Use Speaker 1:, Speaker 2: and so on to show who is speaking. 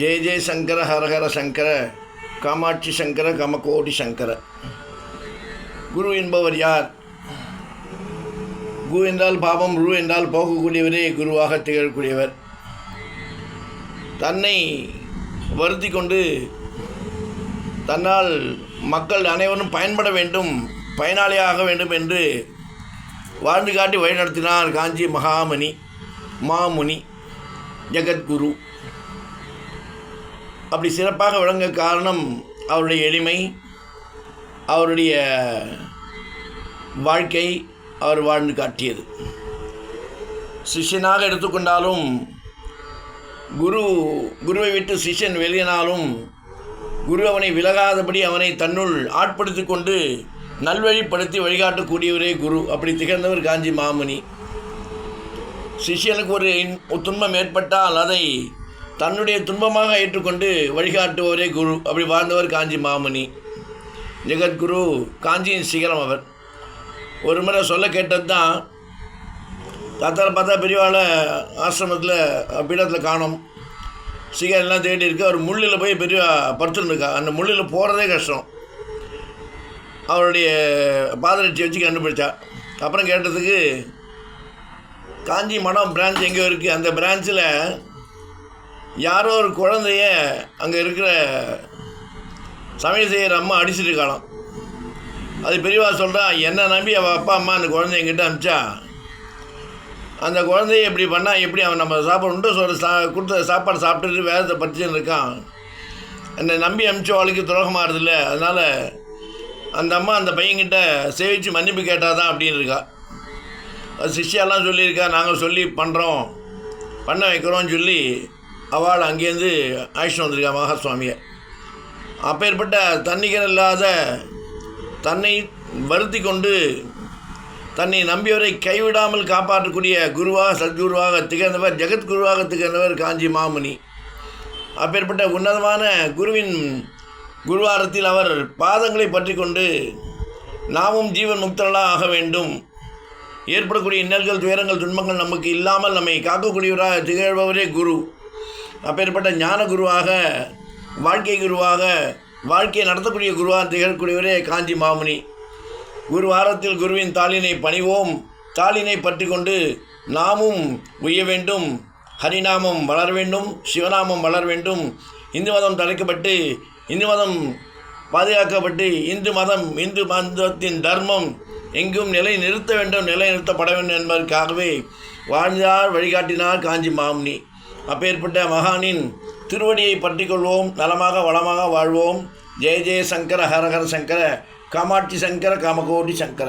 Speaker 1: ஜெய ஜெய சங்கர ஹரஹர சங்கர காமாட்சி சங்கர கமகோடி சங்கர. குரு என்பவர் யார்? கு என்றால் பாபம் ரு என்றால் போகக்கூடியவரே குருவாக திகழக்கூடியவர். தன்னை வருத்தி கொண்டு தன்னால் மக்கள் அனைவரும் பயன்பட வேண்டும் பயனாளியாக வேண்டும் என்று வாழ்ந்து காட்டி வழிநடத்தினார் காஞ்சி மகாமணி மாமுனி ஜெகத்குரு. அப்படி சிறப்பாக விளங்க காரணம் அவருடைய எளிமை அவருடைய வாழ்க்கை அவர் வாழ்ந்து காட்டியது. சிஷ்யனாக எடுத்துக்கொண்டாலும் குரு குருவை விட்டு சிஷ்யன் வெளியினாலும் குரு அவனை விலகாதபடி அவனை தன்னுள் ஆட்படுத்தி கொண்டு நல்வழிப்படுத்தி வழிகாட்டக்கூடியவரே குரு. அப்படி திகழ்ந்தவர் காஞ்சி மாமுனி. சிஷ்யனுக்கு ஒரு துன்பம் ஏற்பட்டால் அதை தன்னுடைய துன்பமாக ஏற்றுக்கொண்டு வழிகாட்டுபவரே குரு. அப்படி வாழ்ந்தவர் காஞ்சி மாமுனி. ஜெகத்குரு காஞ்சியின் சிகரம் அவர். ஒரு முறை சொல்ல கேட்டது தான் தாத்தாவை பார்த்தா பெரியவாளை ஆசிரமத்தில் பீடத்தில் காணும். சிகரெல்லாம் தேடி இருக்கு. அவர் முள்ளில் போய் பெரியவா படுத்துருந்துருக்கா. அந்த முள்ளில் போகிறதே கஷ்டம். அவருடைய பாதரட்சி வச்சு கண்டுபிடிச்சா. அப்புறம் கேட்டதுக்கு காஞ்சி மடம் பிரான்ச் எங்கேயோ இருக்குது அந்த பிரான்ச்சில் யாரோ ஒரு குழந்தைய அங்கே இருக்கிற சமையல் செய்கிற அம்மா அடிச்சிட்டு இருக்காளாம். அது பெரியவா சொல்கிறான் என்னை நம்பி அவள் அப்பா அம்மா அந்த குழந்தைய அனுப்பிச்சா? அந்த குழந்தைய இப்படி பண்ணால் எப்படி அவன் நம்ம சாப்பாடு சொல்கிற சா கொடுத்த சாப்பாடு சாப்பிட்டுட்டு வேதத்தை படிச்சுன்னு இருக்கான்? என்னை நம்பி அனுப்பிச்சவாளுக்கு துரோகமாக இருதில்ல அதனால் அந்த அம்மா அந்த பையன்கிட்ட சேவிச்சு மன்னிப்பு கேட்டால் தான் அப்படின்னு இருக்கா. அது சிஷ்யாலாம் சொல்லியிருக்கா நாங்கள் சொல்லி பண்ணுறோம் பண்ண வைக்கிறோம்னு சொல்லி அவள் அங்கேருந்து அழைச்சிட்டு வந்திருக்கா மகாசுவாமியை. அப்பேற்பட்ட தன்னிகர் இல்லாத தன்னை வருத்தி கொண்டு தன்னை நம்பியவரை கைவிடாமல் காப்பாற்றக்கூடிய குருவாக சத்குருவாக திகழ்ந்தவர் ஜெகத்குருவாக திகழ்ந்தவர் காஞ்சி மாமுனி. அப்பேற்பட்ட உன்னதமான குருவின் குருவாரத்தில் அவர் பாதங்களை பற்றி கொண்டு நாமும் ஜீவன் முக்தர்களாக ஆக வேண்டும். ஏற்படக்கூடிய இன்னல்கள் துயரங்கள் துன்பங்கள் நமக்கு இல்லாமல் நம்மை காக்கக்கூடியவராக திகழ்பவரே குரு. அப்பேற்பட்ட ஞான குருவாக வாழ்க்கை குருவாக வாழ்க்கையை நடத்தக்கூடிய குருவாக திகழக்கூடியவரே காஞ்சி மாமுனி. குரு வாரத்தில் குருவின் தாளினை பணிவோம். தாளினை பற்றி கொண்டு நாமும் உய்ய வேண்டும். ஹரிநாமம் வளர வேண்டும். சிவநாமம் வளர வேண்டும். இந்து மதம் தழைக்கப்பட்டு இந்து மதம் பாதுகாக்கப்பட்டு இந்து மதம் இந்து மதத்தின் தர்மம் எங்கும் நிலை நிறுத்த வேண்டும் நிலை நிறுத்தப்பட வேண்டும் என்பதற்காகவே வாழ்ந்தார் வழிகாட்டினார் காஞ்சி மாமுனி. அப்பேற்பட்ட மகானின் திருவடியை பற்றிக்கொள்வோம். நலமாக வளமாக வாழ்வோம். ஜெய ஜெய சங்கர ஹரஹர சங்கர காமாட்சி சங்கர காமகோடி சங்கர.